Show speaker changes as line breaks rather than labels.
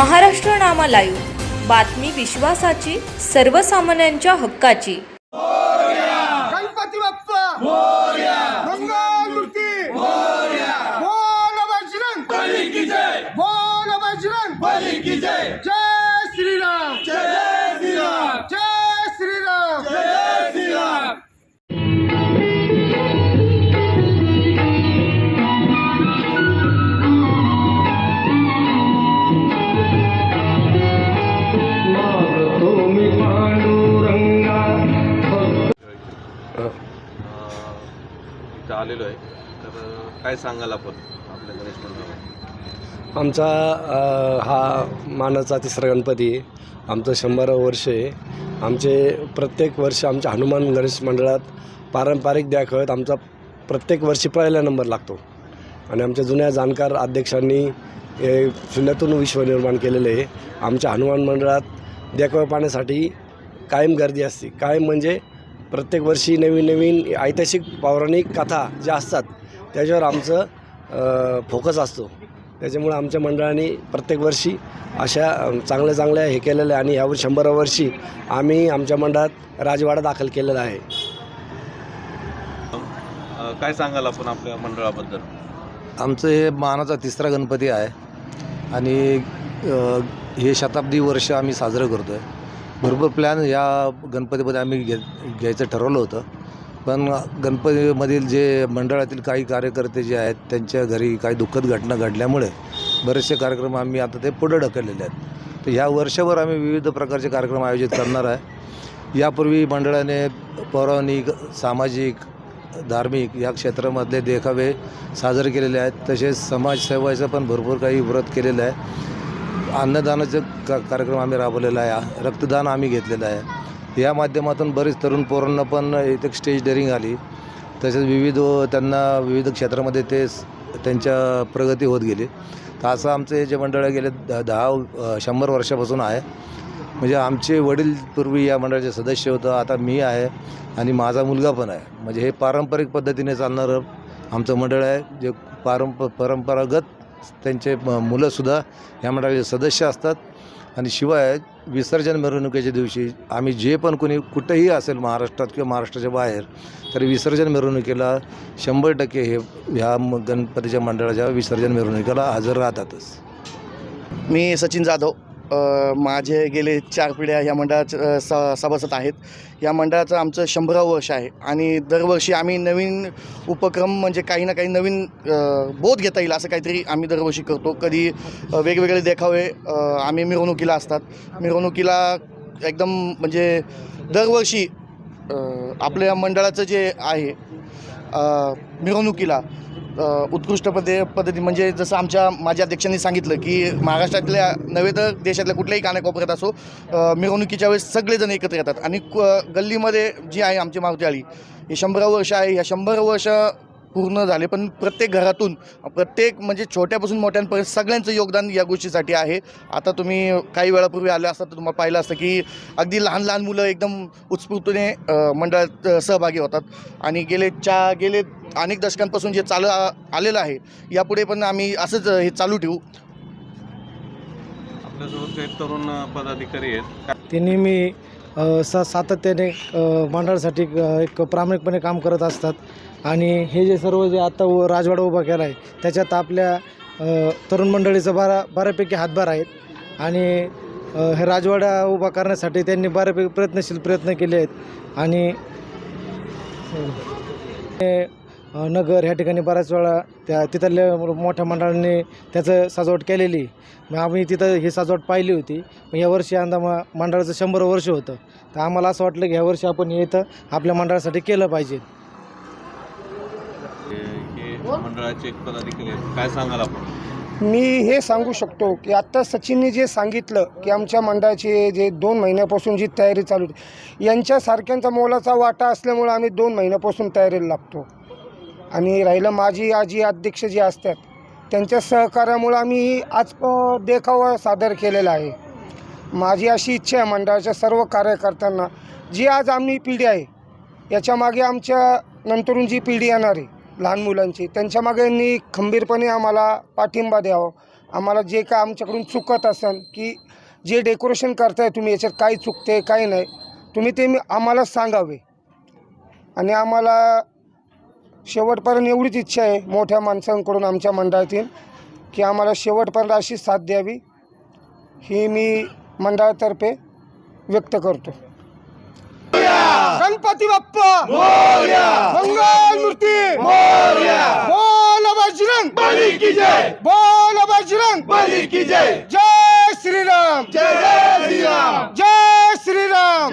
महाराष्ट्र नामा live. बातमी विश्वासाची सर्वसामान्यांच्या हक्काची.
गणपती बाप्पा! मंगल मूर्ती बोल बजरंग बोल बजरंग जय! श्रीराम!
इथं आलेलो आहे. तर काय सांगाल आपण आपल्या गणेश
आमचा हा मानाचा तिसरा गणपती आहे. आमचं शंभर वर्ष आहे. आमचे प्रत्येक वर्ष आमच्या हनुमान गणेश मंडळात पारंपरिक दाखवत आमचा प्रत्येक वर्षी पहिला नंबर लागतो. आणि आमच्या जुन्या जाणकार अध्यक्षांनी हे शून्यातून विश्व निर्माण केलेले आहे. आमच्या हनुमान मंडळात देखावा पाहण्यासाठी कायम गर्दी असते. कायम म्हणजे प्रत्येक वर्षी नवीन नवीन ऐतिहासिक पौराणिक कथा ज्या असतात त्याच्यावर आमचं फोकस असतो. त्याच्यामुळे आमच्या मंडळाने प्रत्येक वर्षी अशा चांगल्या चांगल्या हे केलेल्या आहे आणि यावर शंभर वर्षी आम्ही आमच्या मंडळात राजवाडा दाखल केलेला आहे.
काय सांगाल आपण आपल्या मंडळाबद्दल?
आमचं हे मानाचा तिसरा गणपती आहे आणि हे शताब्दी वर्ष आम्ही साजरं करतो आहे भरपूर प्लॅन या गणपतीमध्ये आम्ही घे घ्यायचं ठरवलं होतं. पण गणपतीमधील जे मंडळातील काही कार्यकर्ते जे आहेत त्यांच्या घरी काही दुःखद घटना घडल्यामुळे बरेचसे कार्यक्रम आम्ही आता ते पुढं ढकललेले आहेत. तर ह्या वर्षभर आम्ही विविध प्रकारचे कार्यक्रम आयोजित करणार आहे. यापूर्वी मंडळाने पौराणिक सामाजिक धार्मिक या क्षेत्रामधले देखावे साजरे केलेले आहेत. तसेच समाजसेवाचं पण भरपूर काही व्रत केलेलं आहे. अन्नदानाचं का कार्यक्रम आम्ही राबवलेला आहे. रक्तदान आम्ही घेतलेलं आहे. या माध्यमातून बरेच तरुण पोरांना पण इथे स्टेज डेअरिंग आली. तसेच विविध त्यांना विविध क्षेत्रामध्ये ते त्यांच्या प्रगती होत गेली. तर असं आमचं हे जे मंडळ आहे गेले द दहा शंभर वर्षापासून आहे. म्हणजे आमचे वडील पूर्वी या मंडळाचे सदस्य होतं. आता मी आहे आणि माझा मुलगा पण आहे. म्हणजे हे पारंपरिक पद्धतीने चालणारं आमचं मंडळ आहे. जे पारंप परंपरागत त्यांचे मुलंसुद्धा या मंडळाचे सदस्य असतात. आणि शिवाय विसर्जन मिरवणुकीच्या दिवशी आम्ही जे पण कोणी कुठंही असेल महाराष्ट्रात किंवा महाराष्ट्राच्या बाहेर तर विसर्जन मिरवणुकीला शंभर टक्के हे ह्या म- गणपतीच्या मंडळाच्या विसर्जन मिरवणुकीला हजर राहतातच.
मी सचिन जाधव. माझे गेले चार पिढ्या या मंडळाचं स सभासद आहेत. या मंडळाचं आमचं शंभरावं वर्ष आहे. आणि दरवर्षी आम्ही नवीन उपक्रम म्हणजे काही ना काही नवीन बोध घेता येईल असं काहीतरी आम्ही दरवर्षी करतो. कधी वेगवेगळे देखावे आम्ही मिरवणुकीला असतात. मिरवणुकीला एकदम म्हणजे दरवर्षी आपल्या मंडळाचं जे आहे मिरवणुकीला उत्कृष्ट पद्धे पद्धती म्हणजे जसं आमच्या माझ्या अध्यक्षांनी सांगितलं की महाराष्ट्रातल्या नव्हे तर देशातल्या कुठल्याही कानाकोपऱ्यात असो मिरवणुकीच्या वेळेस सगळेजण एकत्र येतात. आणि क- गल्लीमध्ये जी आहे आमची मारुती आळी ही शंभर वर्ष आहे. ह्या शंभर वर्ष पूर्ण झाले. पण प्रत्येक घरातून प्रत्येक म्हणजे छोट्यापासून मोठ्यांपर्यंत सगळ्यांचं योगदान या गोष्टीसाठी आहे. आता तुम्ही काही वेळापूर्वी आले असता तर तुम्हाला पाहिलं असतं की अगदी लहान लहान मुलं एकदम उत्स्फूर्तने मंडळात सहभागी होतात. आणि गेले चा गेले अनेक दशकांपासून जे चालू आलेलं आहे यापुढे पण आम्ही असंच हे चालू ठेवू.
आपल्यासोबत काही तरुण पदाधिकारी आहेत. काय
ते नेहमी अ, स सातत्याने मांडळासाठी एक प्रामाणिकपणे काम करत असतात. आणि हे जे सर्व जे आता व राजवाडा उभा केला आहे त्याच्यात आपल्या तरुण मंडळीचा बारा बऱ्यापैकी हातभार आहेत. आणि हे राजवाडा उभा करण्यासाठी त्यांनी बऱ्यापैकी प्रयत्नशील प्रयत्न केले आहेत. आणि हे, नगर ह्या ठिकाणी बऱ्याच वेळा त्या तिथल्या मोठ्या मंडळांनी त्याचं सजावट केलेली. मग आम्ही तिथं ही सजावट पाहिली होती. मग यावर्षी यंदा म मंडळाचं शंभर वर्ष होतं. तर आम्हाला असं वाटलं की ह्यावर्षी आपण हे इथं आपल्या मंडळासाठी केलं पाहिजे.
मंडळाचे पदाधिकारी काय सांगाल आपण?
मी हे सांगू शकतो की आत्ता सचिनने जे सांगितलं की आमच्या मंडळाची जे दोन महिन्यापासून जी तयारी चालू होती यांच्यासारख्यांचा मोलाचा वाटा असल्यामुळं आम्ही दोन महिन्यापासून तयारीला लागतो. आणि राहिलं माझी आजी अध्यक्ष जे असतात त्यांच्या सहकार्यामुळं आम्ही आज देखावा सादर केलेला आहे. माझी अशी इच्छा आहे मंडळाच्या सर्व कार्यकर्त्यांना जी आज आम्ही पिढी आहे याच्यामागे आमच्या नंतरून जी पिढी येणार आहे लहान मुलांची. त्यांच्यामागे यांनी खंबीरपणे आम्हाला पाठिंबा द्यावा. आम्हाला जे काय आमच्याकडून चुकत असेल की जे डेकोरेशन करताय तुम्ही याच्यात काय चुकते काय नाही तुम्ही ते मी- आम्हाला सांगावे. आणि आम्हाला शेवटपर्यंत एवढीच इच्छा आहे मोठ्या माणसांकडून आमच्या मंडळातील की आम्हाला शेवटपर्यंत अशी साथ द्यावी ही मी मंडळातर्फे व्यक्त करतो. गणपती बाप्पा! मंगल मूर्ती! बोल बजरंग बोल बजरंग जय! श्रीराम! जय श्रीराम! जय श्रीराम!